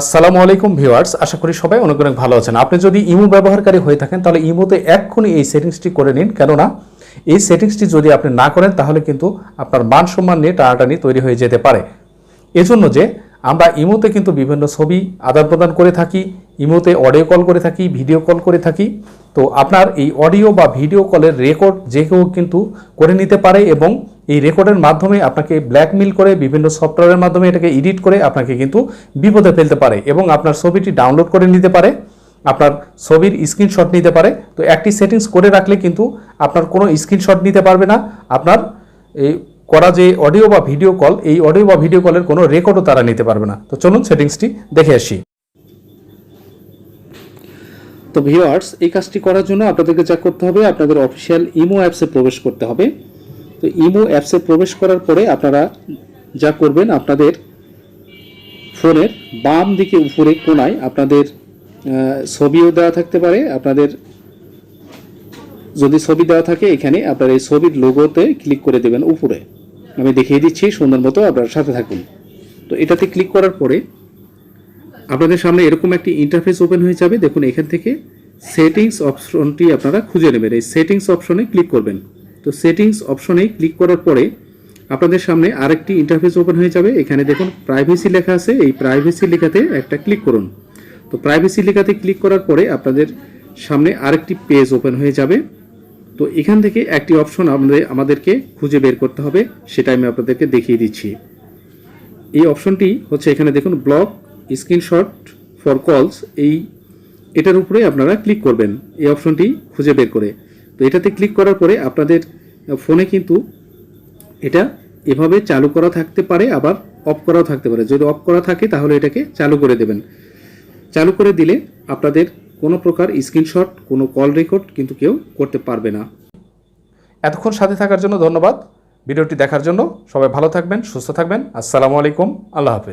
আসসালামু আলাইকুম ভিউয়ার্স, আশা করি সবাই অনেক অনেক ভালো আছেন। আপনি যদি ইমো ব্যবহারকারী হয়ে থাকেন, তাহলে ইমোতে এক্ষুনি এই সেটিংসটি করে নিন। কেননা, এই সেটিংসটি যদি আপনি না করেন, তাহলে কিন্তু আপনার মান সম্মান নিয়ে টানাটানি তৈরি হয়ে যেতে পারে। এজন্য যে আমরা ইমোতে কিন্তু বিভিন্ন ছবি আদান প্রদান করে থাকি, ইমোতে অডিও কল করে থাকি, ভিডিও কল করে থাকি। তো আপনার এই অডিও বা ভিডিও কলের রেকর্ড যে কেউ কিন্তু করে নিতে পারে এবং এই রেকর্ডের মাধ্যমে আপনাকে ব্ল্যাকমেল করে, বিভিন্ন সফটওয়্যারের মাধ্যমে এটাকে এডিট করে আপনাকে কিন্তু বিপদে ফেলতে পারে এবং আপনার ছবিটি ডাউনলোড করে নিতে পারে, আপনার ছবির স্ক্রিনশট নিতে পারে। তো একটি সেটিংস করে রাখলে কিন্তু আপনার কোনো স্ক্রিনশট নিতে পারবে না। আপনার এই করা যে অডিও বা ভিডিও কল, এই অডিও বা ভিডিও কলের কোনো রেকর্ডও তারা নিতে পারবে না। তো চলুন সেটিংসটি দেখে আসি। তো ভিউয়ার্স, এই কাজটি করার জন্য আপনাদেরকে যা করতে হবে, আপনাদের অফিসিয়াল ইমো অ্যাপসে প্রবেশ করতে হবে। তো ইমো অ্যাপসে প্রবেশ করার পরে আপনারা যা করবেন, আপনাদের ফোনের বাম দিকে উপরে কোনায় আপনাদের ছবিও দেওয়া থাকতে পারে। আপনাদের যদি ছবি দেওয়া থাকে, এখানে আপনার এই ছবির লোগোতে ক্লিক করে দেবেন উপরে। আমি দেখিয়ে দিচ্ছি, সুন্দর মতো আপনার সাথে থাকুন। তো এটাতে ক্লিক করার পরে আপনাদের সামনে এরকম একটি ইন্টারফেস ওপেন হয়ে যাবে। দেখুন, এখান থেকে সেটিংস অপশনটি আপনারা খুঁজে নেবেন। এই সেটিংস অপশনে ক্লিক করবেন। তো সেটিংস অপশনে ক্লিক করার পরে আপনাদের সামনে আরেকটি ইন্টারফেস ওপেন হয়ে যাবে। এখানে দেখুন প্রাইভেসি লেখা আছে। এই প্রাইভেসি লেখাতে একটা ক্লিক করুন। তো প্রাইভেসি লেখাতে ক্লিক করার পরে আপনাদের সামনে আরেকটি পেজ ওপেন হয়ে যাবে। তো এখান থেকে একটি অপশন আমাদের, আমাদেরকে খুঁজে বের করতে হবে সেটা আমি আপনাদেরকে দেখিয়ে দিচ্ছি। এই অপশনটি হচ্ছে এখানে দেখুন ব্লক স্ক্রিনশট ফর কলস এই, এটার উপরে আপনারা ক্লিক করবেন, এই অপশনটি খুঁজে বের করে। তো এটাতে ক্লিক করার পরে আপনাদের ফোনে কিন্তু এটা এভাবে চালু করা থাকতে পারে, আবার অফ করাও থাকতে পারে। যদি অফ করা থাকে, তাহলে এটাকে চালু করে দেবেন। চালু করে দিলে আপনাদের কোনো প্রকার স্ক্রিনশট, কোনো কল রেকর্ড কিন্তু কেউ করতে পারবে না। এতক্ষণ সাথে থাকার জন্য ধন্যবাদ। ভিডিওটি দেখার জন্য সবাই ভালো থাকবেন, সুস্থ থাকবেন। আসসালামু আলাইকুম। আল্লাহ হাফেজ।